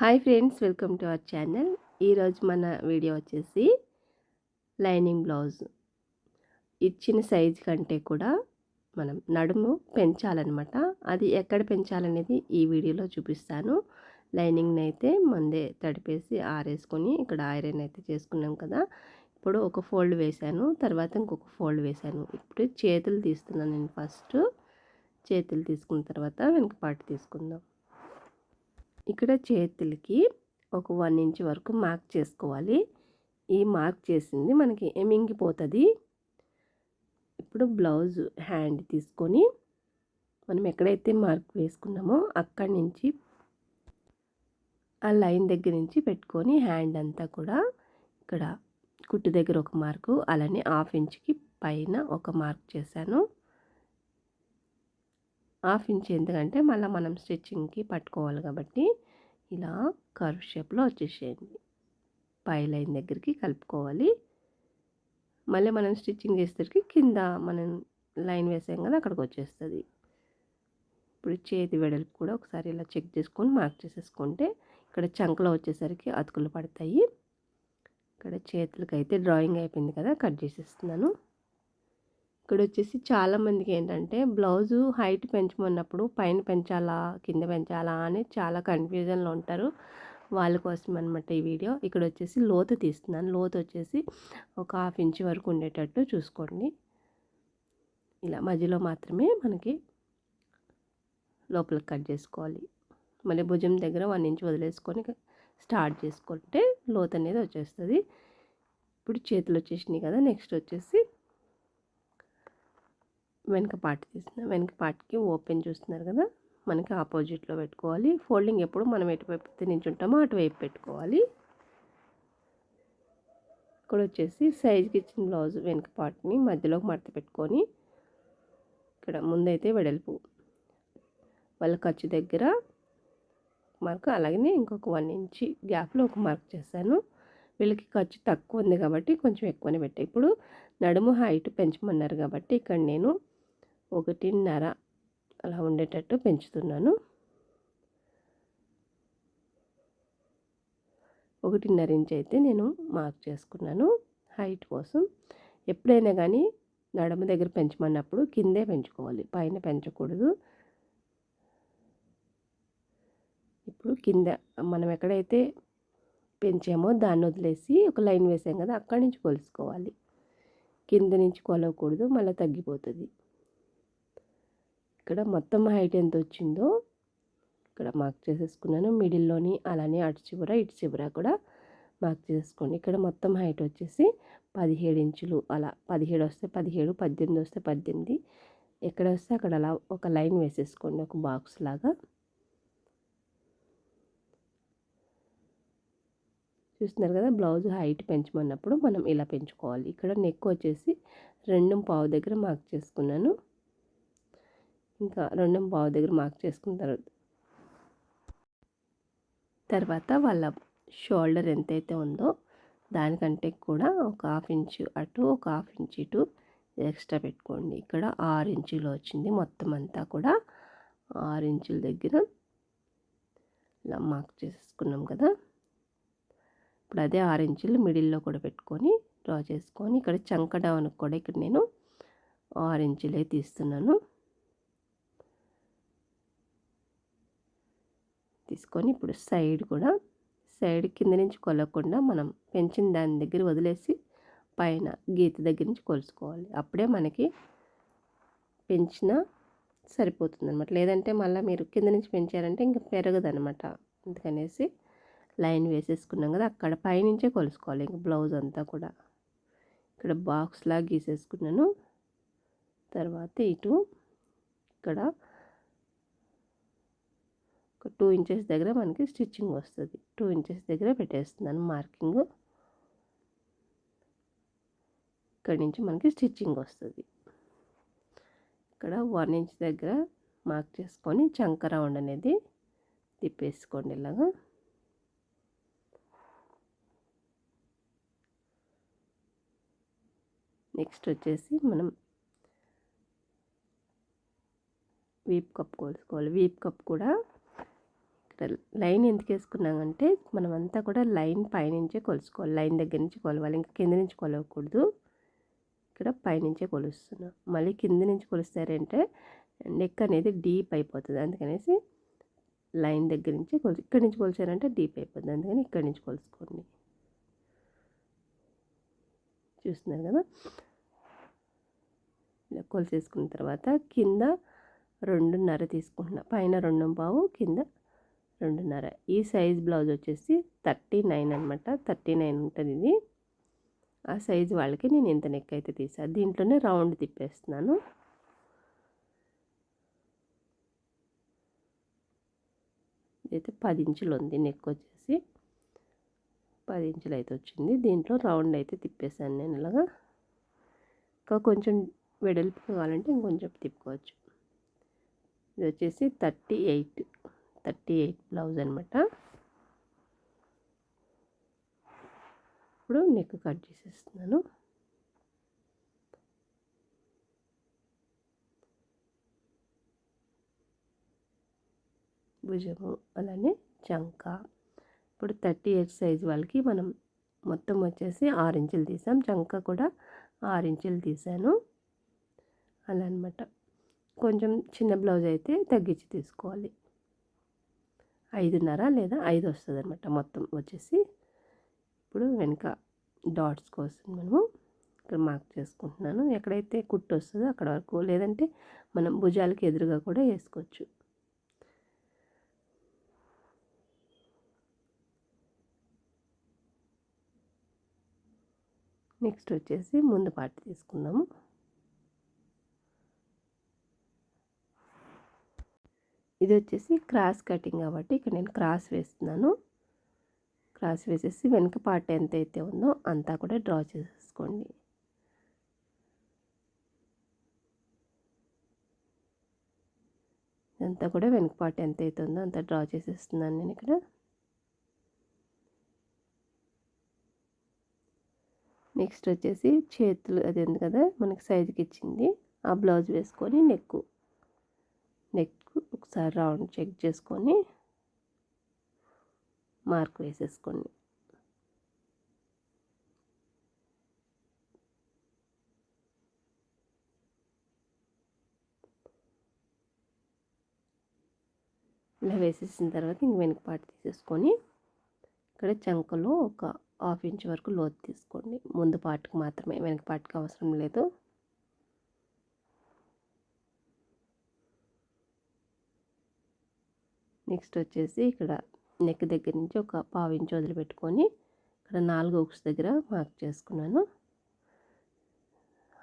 Hi friends welcome to our channel. ఈరోజు మన video వచ్చేసి లైనింగ్ బ్లౌజ్. ఇచ్చిన సైజ్ కంటే కూడా మనం నడుము పెంచాలన్నమాట. అది ఎక్కడ పెంచాలనేది ఈ వీడియోలో చూపిస్తాను. లైనింగ్ని అయితే ముందే తడిపేసి ఆరేసుకొని ఇక్కడ ఐరన్ అయితే చేసుకున్నాం కదా. ఇప్పుడు ఒక ఫోల్డ్ వేశాను తర్వాత ఇంకొక ఫోల్డ్ వేశాను. ఇప్పుడు చేతులు తీస్తున్నాను నేను ఫస్ట్. చేతులు తీసుకున్న తర్వాత వెనక పాటు తీసుకుందాం. ఇక్కడ చేతులకి ఒక వన్ ఇంచ్ వరకు మార్క్ చేసుకోవాలి. ఈ మార్క్ చేసింది మనకి ఏమింగిపోతుంది ఇప్పుడు బ్లౌజ్ హ్యాండ్ తీసుకొని మనం ఎక్కడైతే మార్క్ వేసుకున్నామో అక్కడి నుంచి ఆ లైన్ దగ్గర నుంచి పెట్టుకొని హ్యాండ్ అంతా కూడా ఇక్కడ కుట్టు దగ్గర ఒక మార్కు అలానే హాఫ్ ఇంచ్కి పైన ఒక మార్క్ చేశాను. హాఫ్ ఇంచ్ ఎందుకంటే మళ్ళీ మనం స్టిచ్చింగ్కి పట్టుకోవాలి కాబట్టి ఇలా కర్వ్ షేప్లో వచ్చేసేయండి. పై లైన్ దగ్గరికి కలుపుకోవాలి. మళ్ళీ మనం స్టిచ్చింగ్ చేసేసరికి కింద మనం లైన్ వేసాం కదా అక్కడికి వచ్చేస్తుంది. ఇప్పుడు చేతి వెడల్పు కూడా ఒకసారి ఇలా చెక్ చేసుకొని మార్క్ చేసేసుకుంటే ఇక్కడ చంకలో వచ్చేసరికి అతుకులు పడతాయి. ఇక్కడ చేతులకి అయితే డ్రాయింగ్ అయిపోయింది కదా కట్ చేసేస్తున్నాను. ఇక్కడ వచ్చేసి చాలామందికి ఏంటంటే బ్లౌజు హైట్ పెంచమన్నప్పుడు పైన పెంచాలా కింద పెంచాలా అని చాలా కన్ఫ్యూజన్లో ఉంటారు. వాళ్ళ కోసం అనమాట ఈ వీడియో. ఇక్కడ వచ్చేసి లోతు తీస్తున్నాను. లోతు వచ్చేసి ఒక హాఫ్ ఇంచ్ వరకు ఉండేటట్టు చూసుకోండి. ఇలా మధ్యలో మాత్రమే మనకి లోపలికి కట్ చేసుకోవాలి. మళ్ళీ భుజం దగ్గర వన్ ఇంచ్ వదిలేసుకొని స్టార్ట్ చేసుకుంటే లోతు అనేది వచ్చేస్తుంది. ఇప్పుడు చేతులు వచ్చేసినాయి కదా నెక్స్ట్ వచ్చేసి వెనక పార్ట్ తీసిన వెనక పార్ట్కి ఓపెన్ చూస్తున్నారు కదా? మనకి ఆపోజిట్లో పెట్టుకోవాలి. ఫోల్డింగ్ ఎప్పుడు మనం ఎటువైపు నించుంటామో అటువైపు పెట్టుకోవాలి. ఇక్కడ వచ్చేసి సైజ్కి ఇచ్చిన బ్లౌజ్ వెనక పార్ట్ని మధ్యలోకి మడత పెట్టుకొని ఇక్కడ ముందైతే వెడల్పు. వాళ్ళ ఖర్చు దగ్గర మార్క్ అలాగనే ఇంకొక వన్ ఇంచి గ్యాప్లో ఒక మార్క్ చేశాను. వీళ్ళకి ఖర్చు తక్కువ ఉంది కాబట్టి కొంచెం ఎక్కువనే పెట్టాయి ఇప్పుడు నడుము హైట్ పెంచమన్నారు కాబట్టి ఇక్కడ నేను ఒకటిన్నర అలా ఉండేటట్టు పెంచుతున్నాను. ఒకటిన్నర ఇంచ్ అయితే నేను మార్క్ చేసుకున్నాను. హైట్ కోసం ఎప్పుడైనా కానీ నడమ దగ్గర పెంచమన్నప్పుడు కిందే పెంచుకోవాలి. పైన పెంచకూడదు. ఇప్పుడు కింద మనం ఎక్కడైతే పెంచామో దాన్ని వదిలేసి ఒక లైన్ వేసాం కదా అక్కడి నుంచి కొలుసుకోవాలి. కింద నుంచి కొలవకూడదు మళ్ళీ తగ్గిపోతుంది. ఇక్కడ మొత్తం హైట్ ఎంత వచ్చిందో ఇక్కడ మార్క్ చేసేసుకున్నాను. మిడిల్లోని అలానే అటు చివర ఇటు చివర కూడా మార్క్ చేసుకోండి ఇక్కడ మొత్తం హైట్ వచ్చేసి పదిహేడు ఇంచులు. అలా పదిహేడు వస్తే పదిహేడు పద్దెనిమిది వస్తే పద్దెనిమిది. ఎక్కడ వస్తే అక్కడ అలా ఒక లైన్ వేసేసుకోండి ఒక బాక్స్ లాగా. చూస్తున్నారు కదా బ్లౌజ్ హైట్ పెంచమన్నప్పుడు మనం ఇలా పెంచుకోవాలి. ఇక్కడ నెక్ వచ్చేసి రెండు పావు దగ్గర మార్క్ చేసుకున్నాను. ఇంకా రెండు బావు దగ్గర మార్క్ చేసుకున్న తర్వాత. తర్వాత వాళ్ళ షోల్డర్ ఎంతైతే ఉందో దానికంటే కూడా ఒక హాఫ్ ఇంచ్ అటు ఒక హాఫ్ ఇంచ్ ఇటు ఎక్స్ట్రా పెట్టుకోండి. ఇక్కడ ఆరు ఇంచులు వచ్చింది. మొత్తం అంతా కూడా ఆరు ఇంచుల దగ్గర ఇలా మార్క్ చేసుకున్నాం కదా. ఇప్పుడు అదే ఆరు ఇంచులు మిడిల్లో కూడా పెట్టుకొని డ్రా చేసుకొని ఇక్కడ చంక డౌన్కి కూడా ఇక్కడ నేను ఆరు ఇంచులే తీస్తున్నాను. తీసుకొని ఇప్పుడు సైడ్ కూడా సైడ్ కింద నుంచి కొలకుండా మనం పెంచిన దాని దగ్గర వదిలేసి పైన గీత దగ్గర నుంచి కొలుసుకోవాలి. అప్పుడే మనకి పెంచిన సరిపోతుంది అనమాట లేదంటే మళ్ళీ మీరు కింద నుంచి పెంచారంటే ఇంకా పెరగదనమాట అందుకనేసి లైన్ వేసేసుకున్నాం కదా అక్కడ పైనుంచే కొలుసుకోవాలి. ఇంకా బ్లౌజ్ అంతా కూడా. ఇక్కడ బాక్స్లా గీసేసుకున్నాను. తర్వాత ఇటు ఇక్కడ ఒక టూ ఇంచెస్ దగ్గర మనకి స్టిచ్చింగ్ వస్తుంది. టూ ఇంచెస్ దగ్గర పెట్టేస్తున్నాను మార్కింగ్. ఇక్కడ నుంచి మనకి స్టిచ్చింగ్ వస్తుంది. ఇక్కడ వన్ ఇంచ్ దగ్గర మార్క్ చేసుకొని చంక రౌండ్ అనేది తిప్పేసుకోండి ఇలాగా. నెక్స్ట్ వచ్చేసి మనం వీప్ కప్ కోసుకోవాలి వీప్ కప్ కూడా ఇక్కడ లైన్ ఎందుకు వేసుకున్నామంటే మనమంతా కూడా లైన్ పైనుంచే కొలుసుకోవాలి. లైన్ దగ్గర నుంచి కొలవాలి. ఇంకా కింద నుంచి కొలవకూడదు. ఇక్కడ పైనుంచే కొలుస్తున్నాం. మళ్ళీ కింద నుంచి కొలుస్తారంటే నెక్ అనేది డీప్ అయిపోతుంది. అందుకనేసి లైన్ దగ్గర నుంచి కొలు ఇక్కడి నుంచి కొలిచారంటే డీప్ అయిపోతుంది అందుకని ఇక్కడి నుంచి కొలుసుకోండి. చూస్తున్నారు కదా? ఇలా కొలిసేసుకున్న తర్వాత కింద రెండున్నర తీసుకుంటున్నా. పైన రెండు పావు కింద రెండున్నర. ఈ సైజ్ బ్లౌజ్ వచ్చేసి థర్టీ నైన్ అనమాట థర్టీ నైన్ ఉంటుంది ఇది. ఆ సైజు వాళ్ళకి నేను ఇంత నెక్ అయితే తీసాను దీంట్లోనే రౌండ్ తిప్పేస్తున్నాను. అయితే పది ఇంచులు ఉంది నెక్ వచ్చేసి. పది ఇంచులు అయితే వచ్చింది. దీంట్లో రౌండ్ అయితే తిప్పేశాను నేను ఇలాగా. ఇంకా కొంచెం వెడల్పు కావాలంటే ఇంకొంచెం తిప్పుకోవచ్చు. ఇది వచ్చేసి thirty eight. Thirty eight blouse అనమాట ఇప్పుడు నెక్ కట్ చేసేస్తున్నాను. భుజము అలానే చంక. ఇప్పుడు థర్టీ ఎయిట్ సైజ్ వాళ్ళకి మనం మొత్తం వచ్చేసి ఆరు ఇంచులు తీసాం. చంక కూడా ఆరు ఇంచులు తీసాను. అలా అనమాట కొంచెం చిన్న బ్లౌజ్ అయితే తగ్గించి తీసుకోవాలి. ఐదున్నర లేదా ఐదు వస్తుంది అనమాట మొత్తం వచ్చేసి. ఇప్పుడు వెనక డాట్స్ కోసం మనము ఇక్కడ మార్క్ చేసుకుంటున్నాను. ఎక్కడైతే కుట్టు వస్తుందో అక్కడ వరకు లేదంటే మనం భుజాలకి ఎదురుగా కూడా వేసుకోవచ్చు. నెక్స్ట్ వచ్చేసి ముందు పార్ట్ తీసుకుందాము. ఇది వచ్చేసి క్రాస్ కటింగ్ కాబట్టి ఇక్కడ నేను క్రాస్ వేస్తున్నాను. క్రాస్ వేసేసి వెనక పార్ట్ ఎంత అయితే ఉందో అంతా కూడా డ్రా చేసేసుకోండి అంతా కూడా వెనక పార్ట్ ఎంత అయితే ఉందో అంత డ్రా చేసేస్తున్నాను నేను ఇక్కడ. నెక్స్ట్ వచ్చేసి చేతులు అది ఉంది కదా మనకి సైజుకి ఇచ్చింది. ఆ బ్లౌజ్ వేసుకొని నెక్కు. నెక్ ఒకసారి రౌండ్ చెక్ చేసుకొని మార్క్ వేసేసుకోండి. ఇలా వేసేసిన తర్వాత ఇంక వెనక పాటు తీసేసుకొని ఇక్కడ చంకలో ఒక హాఫ్ ఇంచ్ వరకు లోతు తీసుకోండి. ముందు పాటుకు మాత్రమే వెనక పాటుకు అవసరం లేదు. నెక్స్ట్ వచ్చేసి ఇక్కడ నెక్ దగ్గర నుంచి ఒక పావు ఇంచు వదిలిపెట్టుకొని ఇక్కడ నాలుగు ఉక్స్ దగ్గర మార్క్ చేసుకున్నాను.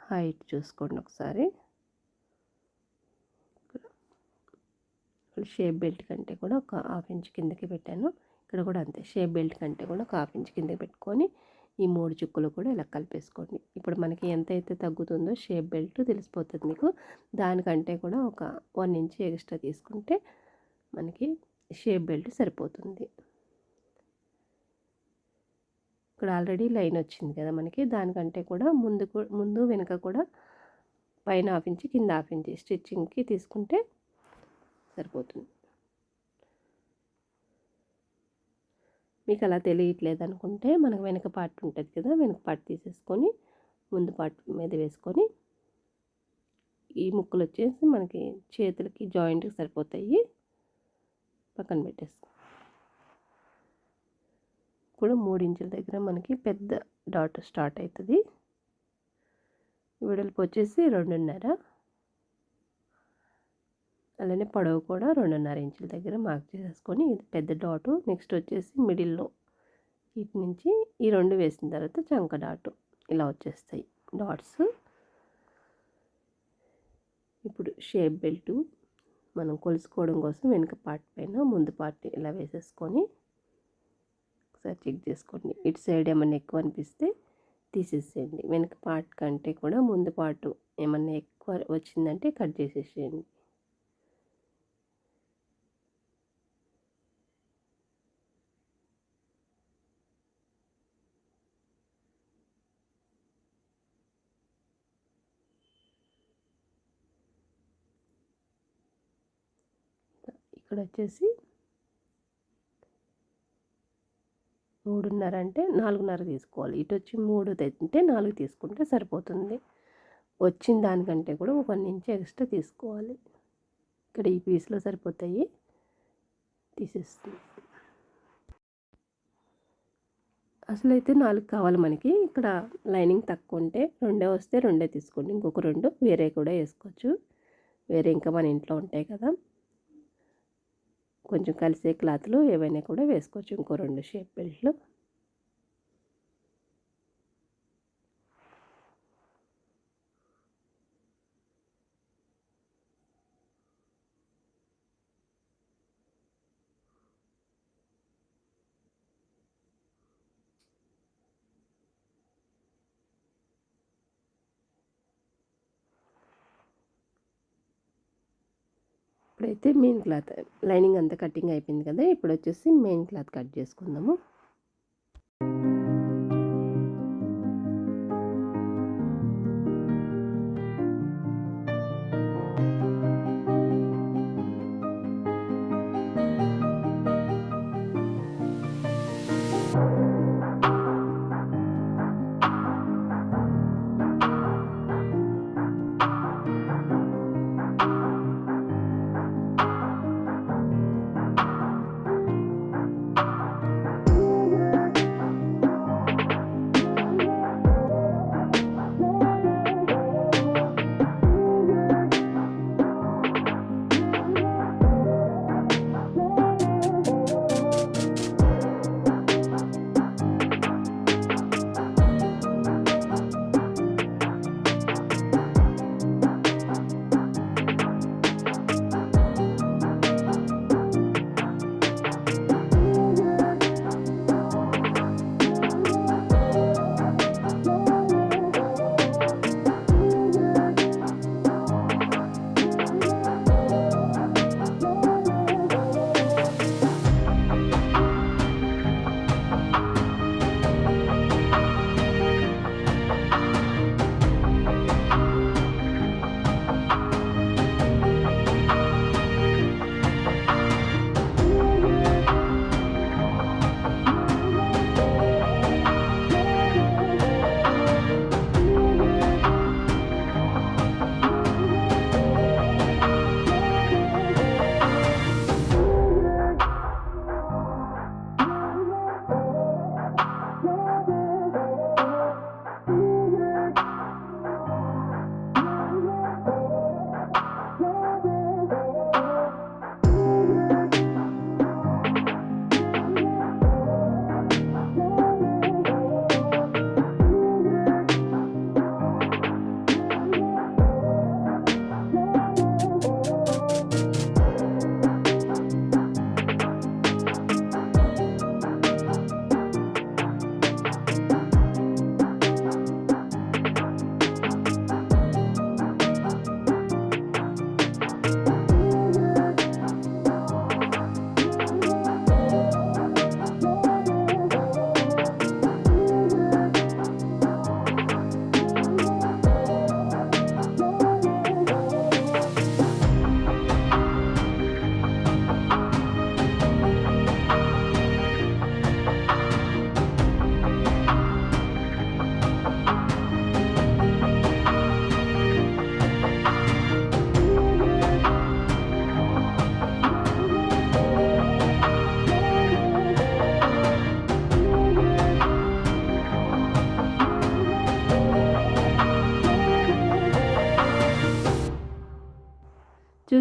హైట్ చూసుకోండి ఒకసారి. షేప్ బెల్ట్ కంటే కూడా ఒక హాఫ్ ఇంచ్ కిందకి పెట్టాను. ఇక్కడ కూడా అంతే షేప్ బెల్ట్ కంటే కూడా ఒక హాఫ్ ఇంచ్ కిందకి పెట్టుకొని ఈ మూడు చుక్కలు కూడా ఇలా కలిపేసుకోండి. ఇప్పుడు మనకి ఎంతైతే తగ్గుతుందో షేప్ బెల్ట్ తెలిసిపోతుంది మీకు. దానికంటే కూడా ఒక వన్ ఇంచ్ ఎక్స్ట్రా తీసుకుంటే మనకి షేప్ బెల్ట్ సరిపోతుంది. ఇక్కడ ఆల్రెడీ లైన్ వచ్చింది కదా మనకి దానికంటే కూడా ముందు ముందు వెనుక కూడా పైన హాఫ్ ఇంచ్ కింద హాఫ్ ఇంచ్ స్టిచ్చింగ్కి తీసుకుంటే సరిపోతుంది. మీకు అలా తెలియట్లేదు అనుకుంటే మనకు వెనక పార్ట్ ఉంటుంది కదా వెనక పార్ట్ తీసేసుకొని ముందు పార్ట్ మీద వేసుకొని ఈ ముక్కలు వచ్చేసి మనకి చేతులకి జాయింట్కి సరిపోతాయి. పక్కన పెట్టేసుకో. ఇప్పుడు మూడించుల దగ్గర మనకి పెద్ద డాట్ స్టార్ట్ అవుతుంది వెడల్పు వచ్చేసి రెండున్నర. అలానే పొడవు కూడా రెండున్నర ఇంచుల దగ్గర మార్క్ చేసేసుకొని ఇది పెద్ద డాటు. నెక్స్ట్ వచ్చేసి మిడిల్లో ఇటు నుంచి ఈ రెండు వేసిన తర్వాత చంక డాటు ఇలా వచ్చేస్తాయి డాట్స్. ఇప్పుడు షేప్ బెల్టు. మనం కొలుసుకోవడం కోసం వెనుక పార్ట్ పైన ముందు పార్ట్ ఇలా వేసేసుకొని ఒకసారి చెక్ చేసుకోండి. ఇటు సైడ్ ఏమన్నా ఎక్కువ అనిపిస్తే తీసేసేయండి. వెనుక పార్ట్ కంటే కూడా ముందు పార్ట్ ఏమన్నా ఎక్కువ వచ్చిందంటే కట్ చేసేసేయండి. ఇక్కడ వచ్చేసి మూడున్నర అంటే నాలుగున్నర తీసుకోవాలి. ఇటు వచ్చి మూడు తింటే నాలుగు తీసుకుంటే సరిపోతుంది. వచ్చిన దానికంటే కూడా ఒక ఇంచు ఎక్స్ట్రా తీసుకోవాలి. ఇక్కడ ఈ పీస్లో సరిపోతాయి. తీసేస్తుంది అసలు అయితే నాలుగు కావాలి మనకి. ఇక్కడ లైనింగ్ తక్కువ ఉంటే రెండే వస్తే రెండే తీసుకోండి. ఇంకొక రెండు వేరే కూడా వేసుకోవచ్చు. వేరే ఇంకా మన ఇంట్లో ఉంటాయి కదా. కొంచెం కలిసే క్లాత్లు ఏవైనా కూడా వేసుకోవచ్చు. ఇంకో రెండు షేప్ బెల్ట్లు ఇప్పుడైతే మెయిన్ క్లాత్ లైనింగ్ అంతా కటింగ్ అయిపోయింది కదా ఇప్పుడు వచ్చేసి మెయిన్ క్లాత్ కట్ చేసుకుందాము.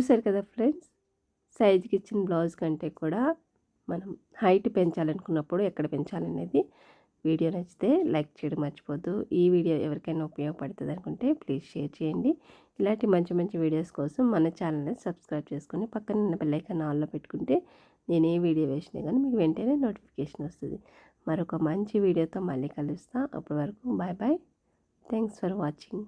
చూసారు కదా ఫ్రెండ్స్? సైజుకి ఇచ్చిన బ్లౌజ్ కంటే కూడా మనం హైట్ పెంచాలనుకున్నప్పుడు ఎక్కడ పెంచాలనేది వీడియో నచ్చితే లైక్ చేయడం మర్చిపోద్దు. ఈ వీడియో ఎవరికైనా ఉపయోగపడుతుంది అనుకుంటే ప్లీజ్ షేర్ చేయండి. ఇలాంటి మంచి మంచి వీడియోస్ కోసం మన ఛానల్ని సబ్స్క్రైబ్ చేసుకుని పక్కన ఉన్న బెల్లైకాన్ ఆన్లో పెట్టుకుంటే నేను ఏ వీడియో వేసినా కానీ మీకు వెంటనే నోటిఫికేషన్ వస్తుంది. మరొక మంచి వీడియోతో మళ్ళీ కలుస్తా. అప్పటి వరకు bye bye. Thanks for watching.